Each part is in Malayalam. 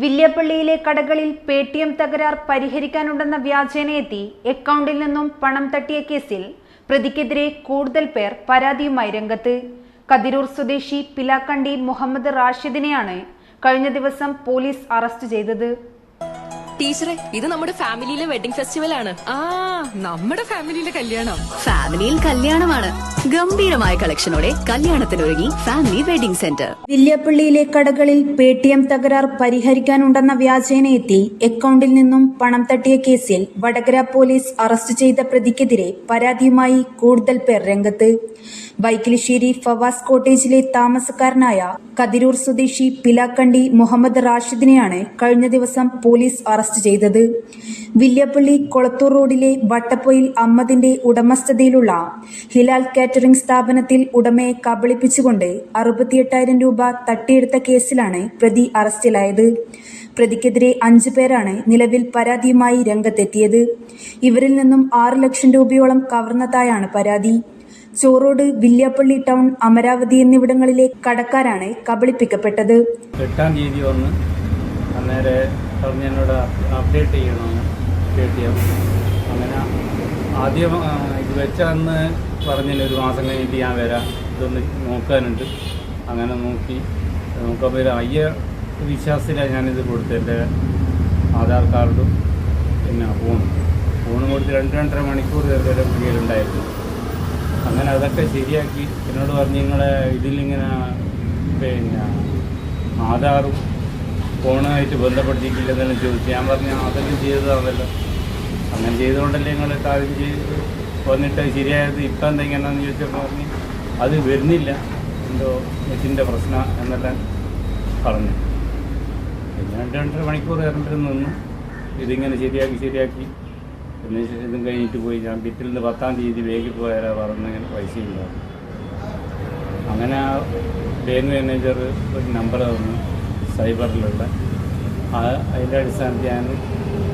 വില്യപ്പള്ളിയിലെ കടകളിൽ പേ ടി എം തകരാർ പരിഹരിക്കാനുണ്ടെന്ന വ്യാജേനയെത്തി അക്കൗണ്ടിൽ നിന്നും പണം തട്ടിയ കേസിൽ പ്രതിക്കെതിരെ കൂടുതൽ പേർ പരാതിയുമായി രംഗത്ത്. കതിരൂർ സ്വദേശി പിലാക്കണ്ടി മുഹമ്മദ് റാഷിദിനെയാണ് കഴിഞ്ഞ ദിവസം പോലീസ് അറസ്റ്റ് ചെയ്തത്. ടീച്ചറെ ഇത് നമ്മുടെ ഫാമിലിയിലെ വെഡിംഗ് ഫെസ്റ്റിവൽ ആണ് ആ നമ്മുടെ ഫാമിലിയിലെ കല്യാണം. ഫാമിലിയിൽ കല്യാണമാണ്. ഗംഭീരമായ കളക്ഷനോടെ കല്യാണത്തിനൊരുങ്ങി ഫാമിലി വെഡിംഗ് സെന്റർ. വില്യപ്പള്ളിയിലെ കടകളിൽ പേ ടി എം തകരാർ പരിഹരിക്കാനുണ്ടെന്ന വ്യാജേന എത്തി അക്കൗണ്ടിൽ നിന്നും പണം തട്ടിയ കേസിൽ വടകര പോലീസ് അറസ്റ്റ് ചെയ്ത പ്രതിക്കെതിരെ പരാതിയുമായി കൂടുതൽ പേർ രംഗത്ത്. വൈക്കിലിശ്ശേരി ഫവാസ് കോട്ടേജിലെ താമസക്കാരനായ കതിരൂർ സ്വദേശി പിലാക്കണ്ടി മുഹമ്മദ് റാഷിദിനെയാണ് കഴിഞ്ഞ ദിവസം പോലീസ് അറസ്റ്റ് ചെയ്തത്. വില്യപ്പള്ളി കൊളത്തൂർ റോഡിലെ വട്ടപ്പൊയിൽ അമ്മതിന്റെ ഉടമസ്ഥതയിലുള്ള ഹിലാൽ കാറ്ററിംഗ് സ്ഥാപനത്തിൽ ഉടമയെ കബളിപ്പിച്ചുകൊണ്ട് അറുപത്തിയെട്ടായിരം രൂപ തട്ടിയെടുത്ത കേസിലാണ് പ്രതി അറസ്റ്റിലായത്. പ്രതിക്കെതിരെ അഞ്ചു പേരാണ് നിലവിൽ പരാതിയുമായി രംഗത്തെത്തിയത്. ഇവരിൽ നിന്നും ആറ് ലക്ഷം രൂപയോളം കവർന്നതായാണ് പരാതി. ചോറോട് വില്യാപ്പള്ളി ടൗൺ അമരാവതി എന്നിവിടങ്ങളിലെ കടക്കാരാണ് കബളിപ്പിക്കപ്പെട്ടത്. എട്ടാം തീയതി വന്ന് അന്നേരെ പറഞ്ഞ് എന്നോട് അപ്ഡേറ്റ് ചെയ്യണമെന്ന്. അപ്ഡേറ്റ് എം അങ്ങനെ ആദ്യം ഇത് വെച്ചാന്ന് പറഞ്ഞില്ല ഒരു മാസം കഴിഞ്ഞിട്ട് ഞാൻ വരാം. ഇതൊന്ന് നോക്കാനുണ്ട്. അങ്ങനെ നോക്കി. നോക്കുമ്പോൾ ഒരു അയ്യ വിശ്വാസത്തിലാണ് ഞാനിത് കൊടുത്തത്. എന്റെ ആധാർ കാർഡും പിന്നെ ഫോണും. ഫോണും കൊടുത്ത് രണ്ട് രണ്ടര മണിക്കൂർ വരെ പുള്ളിയിലുണ്ടായിരുന്നു. അങ്ങനെ അതൊക്കെ ശരിയാക്കി. എന്നോട് പറഞ്ഞ് നിങ്ങളെ ഇതിലിങ്ങനെ പിന്നെ ആധാറും ഫോണുമായിട്ട് ബന്ധപ്പെടുത്തിയിട്ടില്ലെന്നെല്ലാം ചോദിച്ചു. ഞാൻ പറഞ്ഞു അതെല്ലാം ചെയ്തതാണല്ലോ. അങ്ങനെ ചെയ്തുകൊണ്ടല്ലേ നിങ്ങൾ കാര്യം ചെയ്ത് വന്നിട്ട് ശരിയായത്? ഇപ്പം എന്താ ഇങ്ങനെയാണെന്ന് ചോദിച്ചപ്പോൾ പറഞ്ഞ് അത് വരുന്നില്ല. എന്തോ നെറ്റിന്റെ പ്രശ്നം എന്നെല്ലാം പറഞ്ഞു. പിന്നെ രണ്ട് രണ്ടര മണിക്കൂർ ഇറങ്ങിട്ട് നിന്നു. ഇതിങ്ങനെ ശരിയാക്കി ശരിയാക്കി. പിന്നെ ഇതും കഴിഞ്ഞിട്ട് പോയി. ഞാൻ പിറ്റിൽ നിന്ന് പത്താം തീയതി വേഗി പോയാലാ പറഞ്ഞിങ്ങനെ പൈസ ഉണ്ടാവും അങ്ങനെ ആ ബാങ്ക് മാനേജർ ഒരു നമ്പർ തന്നു. സൈബറിലുള്ള അതിന്റെ അടിസ്ഥാനത്തിൽ ഞാൻ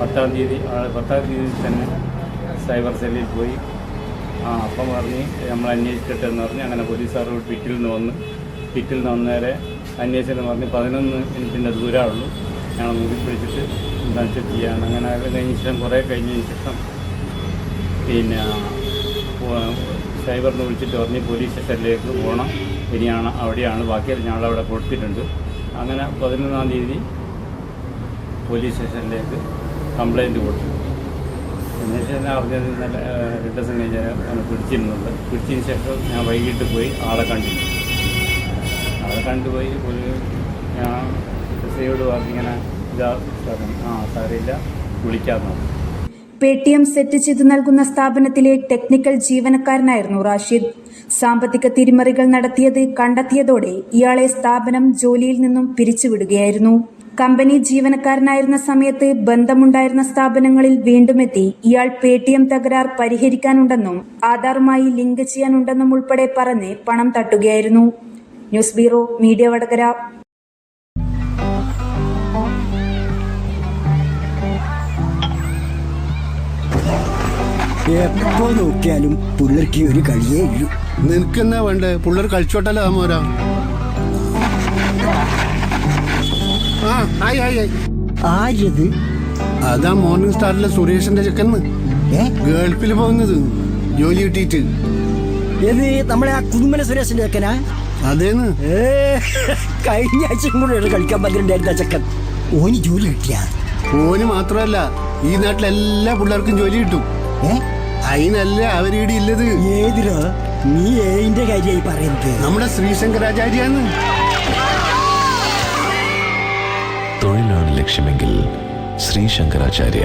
പത്താം തീയതി പത്താം തീയതി തന്നെ സൈബർ സെല്ലിൽ പോയി. ആ അപ്പം പറഞ്ഞ് നമ്മൾ അന്വേഷിക്കട്ടെ എന്ന് പറഞ്ഞ് അങ്ങനെ പോലീസുകാർ പിറ്റിൽ നിന്ന് വന്ന് പിറ്റിൽ നിന്ന് വന്നേരെ അന്വേഷിച്ചെന്ന് പറഞ്ഞ് പതിനൊന്ന് മിനിറ്റിന്റെ ദൂരമുള്ളൂ ഞങ്ങൾ മുമ്പിൽ പിടിച്ചിട്ട് എന്താ വെച്ചാൽ ചെയ്യാണ് അങ്ങനെ കഴിഞ്ഞ ശേഷം കുറേ കഴിഞ്ഞതിന് ശേഷം പിന്നെ സൈബറിന് വിളിച്ചിട്ട് പറഞ്ഞ് പോലീസ് സ്റ്റേഷനിലേക്ക് പോകണം. ഇനിയാണ് അവിടെയാണ്. ബാക്കിയെല്ലാം ഞങ്ങളവിടെ കൊടുത്തിട്ടുണ്ട്. അങ്ങനെ പതിനൊന്നാം തീയതി പോലീസ് സ്റ്റേഷനിലേക്ക് കംപ്ലൈന്റ് കൊടുത്തു. അന്വേഷണം അറിഞ്ഞത് ആ, രണ്ട് ദിവസം കഴിഞ്ഞ് പിടിച്ചിരുന്നുണ്ട്. പിടിച്ചതിന് ശേഷം ഞാൻ വൈകിട്ട് പോയി ആളെ കണ്ടിരുന്നു. ആളെ കണ്ടുപോയി ഒരു ഞാൻ എസ് ഐയോട് പറഞ്ഞിങ്ങനെ ഇതാ ആ സാരമില്ല വിളിക്കാമെന്നു പേടിഎം സെറ്റ് ചെയ്ത് നൽകുന്ന സ്ഥാപനത്തിലെ ടെക്നിക്കൽ ജീവനക്കാരനായിരുന്നു റാഷിദ്. സാമ്പത്തിക തിരിമറികൾ നടത്തിയത് കണ്ടെത്തിയതോടെ ഇയാളെ സ്ഥാപനം ജോലിയിൽ നിന്നും പിരിച്ചുവിടുകയായിരുന്നു. കമ്പനി ജീവനക്കാരനായിരുന്ന സമയത്ത് ബന്ധമുണ്ടായിരുന്ന സ്ഥാപനങ്ങളിൽ വീണ്ടുമെത്തി ഇയാൾ പേ ടി എം തകരാർ പരിഹരിക്കാനുണ്ടെന്നും ആധാറുമായി ലിങ്ക് ചെയ്യാനുണ്ടെന്നും ഉൾപ്പെടെ പറഞ്ഞ് പണം തട്ടുകയായിരുന്നു. News bureau media Vadakara. എപ്പോ നോക്കിയാലും പുള്ളിക്ക് ഒരു കഴിയേ ഇല്ലു നിനക്കെന്നാ വേണ്ടേ? പിള്ളേർ കളിച്ചോട്ടല്ലോ മോരാ? ആ ആയി ആയി ആയി ആരത് അതാ മോർണിംഗ് സ്റ്റാറിലെ സുരേഷിന്റെ ചെക്കന്ന് ഏ? ഗൾഫിൽ പോകുന്നത്. ജോലി കിട്ടിയിട്ട്. ഏത് നമ്മളെ ആ കുടുംബന സുരേഷിന്റെ ചെക്കനാ? അതേന്ന്. ഏ കഴിഞ്ഞ ആഴ്ചയും കൂടെ കളിക്കാൻ പറ്റിണ്ടായിരുന്ന ചെക്കൻ. ഓന് ജോലി കിട്ടിയ? ഓന് മാത്രമല്ല ഈ നാട്ടിലെ എല്ലാ പിള്ളേർക്കും ജോലി കിട്ടും. ഏ? അതിനല്ല അവരീടെ ഇല്ലത് ഏതിരോ നീ ഏതിന്റെ കാര്യമായി പറയുന്നത്. നമ്മുടെ ശ്രീശങ്കരാചാര്യാണ് തൊഴിലാണ് ലക്ഷ്യമെങ്കിൽ ശ്രീ ശങ്കരാചാര്യ